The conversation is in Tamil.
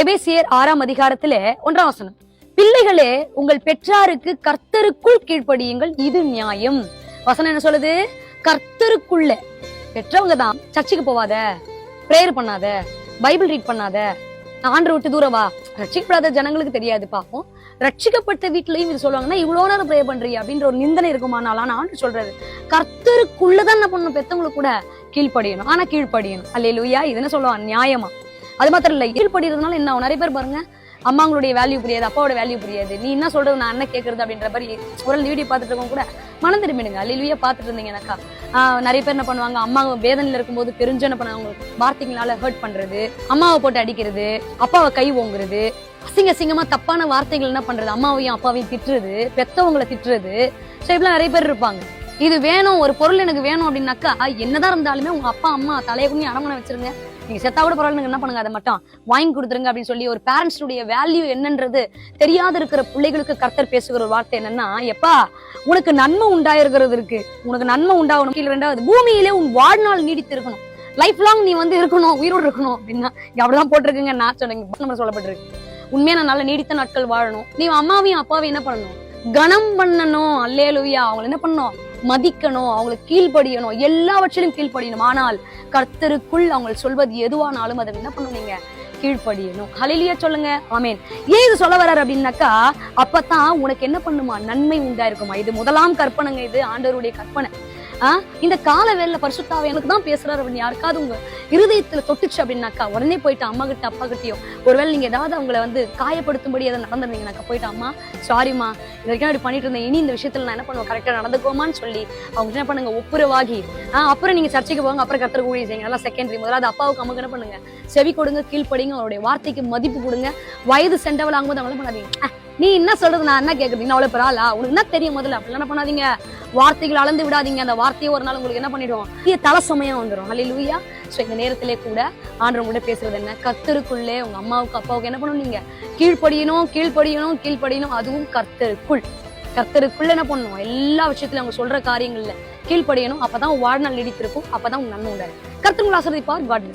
எபேசியர் ஆறாம் அதிகாரத்திலே ஒன்றாம் வசனம். பிள்ளைகளே உங்கள் பெற்றாருக்கு கர்த்தருக்குள் கீழ்ப்படியுங்கள் இது நியாயம். வசனம் என்ன சொல்லுது? கர்த்தருக்குள்ள. பெற்றவங்க தான் சர்ச்சுக்கு போவாத பிரேயர் பண்ணாத பைபிள் ரீட் பண்ணாத ஆண்டு விட்டு தூரவா ரட்சிக்கப்படாத ஜனங்களுக்கு தெரியாது பாப்போம். ரட்சிக்கப்பட்ட வீட்லயும் இது சொல்லுவாங்கன்னா இவ்வளவு நேரம் ப்ரே பண்றியா அப்படின்ற ஒரு நிந்தனை இருக்குமானால் ஆண்டு சொல்றது. கர்த்தருக்குள்ளதான் என்ன பண்ணணும் பெத்தவங்களுக்கு கூட கீழ்ப்படியணும். ஆனா கீழ்ப்படியணும். அல்லேலூயா இது என்ன சொல்லுவான்? நியாயமா? அது மாத்திரம் இல்ல படிக்கிறதுனால என்ன நிறைய பேர் பாருங்க அம்மாங்களுடைய வேல்யூ புரியாது அப்பாவோட வேல்யூ புரியாது. நீ என்ன சொல்றது நான் என்ன கேக்குறது அப்படின்ற மாதிரி குரல் வீடியோ பார்த்துட்டு இருக்கவங்க கூட மனம் திரும்பிடுங்க. அல்லேலூயா பார்த்துட்டு இருந்தீங்கன்னாக்கா நிறைய பேர் என்ன பண்ணுவாங்க அம்மா வேதனையில் இருக்கும்போது தெரிஞ்சு என்ன பண்ணுவாங்க வார்த்தைகளால ஹர்ட் பண்றது அம்மாவை போட்டு அடிக்கிறது அப்பாவை கை ஓங்குறது அசிங்க அசிங்கமா தப்பான வார்த்தைகள் என்ன பண்றது அம்மாவையும் அப்பாவையும் திட்டுறது பெத்தவங்களை திட்டுறது. ஸோ இப்பெல்லாம் நிறைய பேர் இருப்பாங்க. இது வேணும் ஒரு பொருள் எனக்கு வேணும் அப்படின்னாக்கா என்னதான் இருந்தாலுமே உங்க அப்பா அம்மா தலையை குனி அடமனை வச்சிருங்க. நீங்க செத்தா கூட பரவாயில்ல என்ன பண்ணுங்க? அதை மட்டும் வாங்கி கொடுத்துருங்க அப்படின்னு சொல்லி ஒரு பேரண்ட்ஸுடைய வேல்யூ என்னன்றது தெரியாத இருக்கிற பிள்ளைகளுக்கு கர்த்தர் பேசுகிற ஒரு வார்த்தை என்னன்னா எப்பா உனக்கு நன்மை உண்டாயிருக்கிறது இருக்கு. உனக்கு நன்மை உண்டாகணும். கீழே ரெண்டாவது பூமியிலே உன் வாழ்நாள் நீடித்து இருக்கணும் லைஃப் லாங் நீ வந்து இருக்கணும் உயிரோடு இருக்கணும் அப்படின்னா இங்க அப்படிதான் போட்டிருக்குங்க நான் சொன்னீங்க நம்ம சொல்லப்பட்டிருக்கு. உண்மையா நான் நல்ல நீடித்த நாட்கள் வாழணும். நீ அம்மாவையும் அப்பாவையும் என்ன பண்ணணும்? கனம் பண்ணணும். அல்லேலுயா. அவங்களை என்ன பண்ணணும்? மதிக்கணும் அவங்களுக்கு கீழ்ப்படியணும் எல்லாவற்றிலும் கீழ்ப்படியணும். ஆனால் கர்த்தருக்குள் அவங்க சொல்வது எதுவானாலும் அதை என்ன பண்ணுவீங்க நீங்க? கீழ்ப்படியணும். ஹலிலிய சொல்லுங்க. ஆமேன். ஏன் இது சொல்ல வர்றாரு அப்படின்னாக்கா அப்பதான் உனக்கு என்ன பண்ணுமா? நன்மை உண்டா இருக்குமா இது முதலாம் கற்பனைங்க இது ஆண்டவருடைய கற்பனை. இந்த கால வேலை பரிசுத்தாவை எனக்கு தான் பேசுறாரு அப்படின்னு யாருக்காவது உங்க இருதயத்துல தொட்டுச்சு அப்படின்னாக்கா உடனே போயிட்டு அம்மா கிட்ட அப்பா கிட்டயோ ஒருவேளை நீங்க ஏதாவது அவங்கள வந்து காயப்படுத்தும்படி ஏதாவது நடந்துருந்தீங்கனாக்கா போயிட்டு அம்மா சாரிம்மா இது வரைக்கும் அப்படி பண்ணிட்டு இருந்தேன். இனி இந்த விஷயத்துல நான் என்ன பண்ணுவேன்? கரெக்டா நடந்துக்கோமான்னு சொல்லி அவங்க என்ன பண்ணுங்க? ஒப்புரவாகி ஆஹ் அப்புறம் நீங்க சர்ச்சைக்கு போங்க அப்புறம் கத்திர ஊழிய செய்யுங்க. நல்லா செகண்டரி முதலாவது அப்பாவுக்கு அம்மாக்கு என்ன பண்ணுங்க? செவி கொடுங்க கீழ்ப்படிங்க அவருடைய வார்த்தைக்கு மதிப்பு கொடுங்க. வயது சென்றவள் ஆகும்போது அவங்கள பண்ணாதீங்க? நீ என்ன சொல்றது? நான் என்ன கேக்குறது? நான் அவ்வளவு பரவாயில்ல உனக்கு என்ன தெரியும் முதல்ல? அப்படி என்ன பண்ணாதீங்க. வார்த்தைகள் அளந்து விடாதீங்க. அந்த வார்த்தையை ஒரு நாள் உங்களுக்கு என்ன பண்ணிடுவோம் இது தலை சமயம் வந்துடும் அழை லூயா ஸோ இந்த நேரத்திலே கூட ஆண்டவங்க கூட பேசுறது என்ன? கத்தருக்குள்ளே உங்க அம்மாவுக்கு அப்பாவுக்கு என்ன பண்ணணும் நீங்க? கீழ்ப்படியணும் கீழ்ப்படியணும் கீழ்ப்படியணும். அதுவும் கர்த்தருக்குள். கர்த்தருக்குள்ள என்ன பண்ணணும்? எல்லா விஷயத்திலும் அவங்க சொல்ற காரியங்கள்ல கீழ்ப்படியணும். அப்பதான் வாழ்நாள் நீடித்திருக்கும். அப்பதான் உங்க நன்மை உண்டாரு கர்த்தங்களை உங்களை ஆசிரியப்பார் காட்